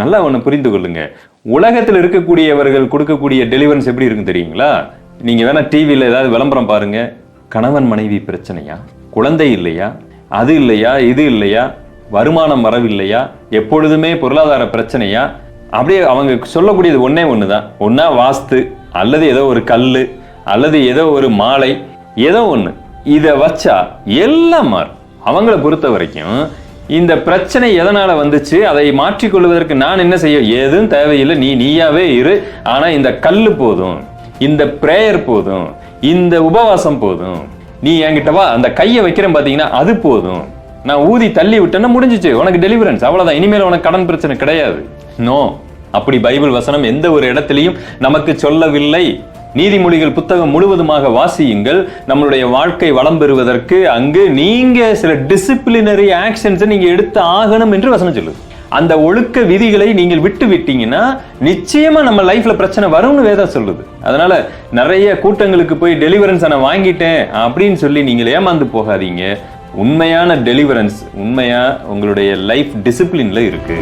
நல்லா ஒன்று புரிந்து கொள்ளுங்க. உலகத்தில் இருக்கக்கூடியவர்கள் கொடுக்கக்கூடிய டெலிவரன்ஸ் எப்படி இருக்கும் தெரியுங்களா? நீங்கள் வேணால் டிவியில் ஏதாவது விளம்பரம் பாருங்கள் கணவன் மனைவி பிரச்சனையா? குழந்தை இல்லையா? அது இல்லையா? இது இல்லையா? வருமானம் வரவில்லையா? எப்பொழுதுமே பொருளாதார பிரச்சனையா? அப்படியே அவங்க சொல்லக்கூடியது ஒன்றே ஒன்று தான் ஒன்றா வாஸ்து அல்லது ஏதோ ஒரு கல் அல்லது ஏதோ ஒரு மாலை ஏதோ ஒன்று இதை வச்சா எல்லாம் மாறும். அவங்கள பொறுத்த வரைக்கும் இந்த பிரச்சனை எதனால வந்துச்சு? அதை மாற்றிக்கொள்வதற்கு நான் என்ன செய்ய எதுவும் தேவையில்லை. நீ நீயாவே இரு. ஆனா இந்த கல் போதும். இந்த பிரேயர் போதும். இந்த உபவாசம் போதும். நீ என்கிட்ட வா. அந்த கையை வைக்கிறேன் பாத்தீங்கன்னா அது போதும். நான் ஊதி தள்ளி விட்டேன்னா முடிஞ்சிச்சு. உனக்கு டெலிவரன்ஸ் அவ்வளவுதான். இனிமேல் உனக்கு கடன் பிரச்சனை கிடையாது. நோ அப்படி பைபிள் வசனம் எந்த ஒரு இடத்துலையும் நமக்கு சொல்லவில்லை. நீதிமொழிகள் புத்தகம் முழுவதுமாக வாசியுங்கள். நம்மளுடைய வாழ்க்கை வளம் பெறுவதற்கு அங்கு நீங்க சில டிசிப்ளினரி ஆக்ஷன்ஸை நீங்க எடுத்து ஆகணும் என்று வசனம் சொல்லுது. அந்த ஒழுக்க விதிகளை நீங்கள் விட்டு விட்டீங்கன்னா நிச்சயமா நம்ம லைஃப்ல பிரச்சனை வரும்னு வேதம் சொல்லுது. அதனால நிறைய கூட்டங்களுக்கு போய் டெலிவரன்ஸ் நான் வாங்கிட்டேன் அப்படின்னு சொல்லி நீங்கள் ஏமாந்து போகாதீங்க. உண்மையான டெலிவரன்ஸ் உண்மையா உங்களுடைய லைஃப் டிசிப்ளின்ல இருக்கு.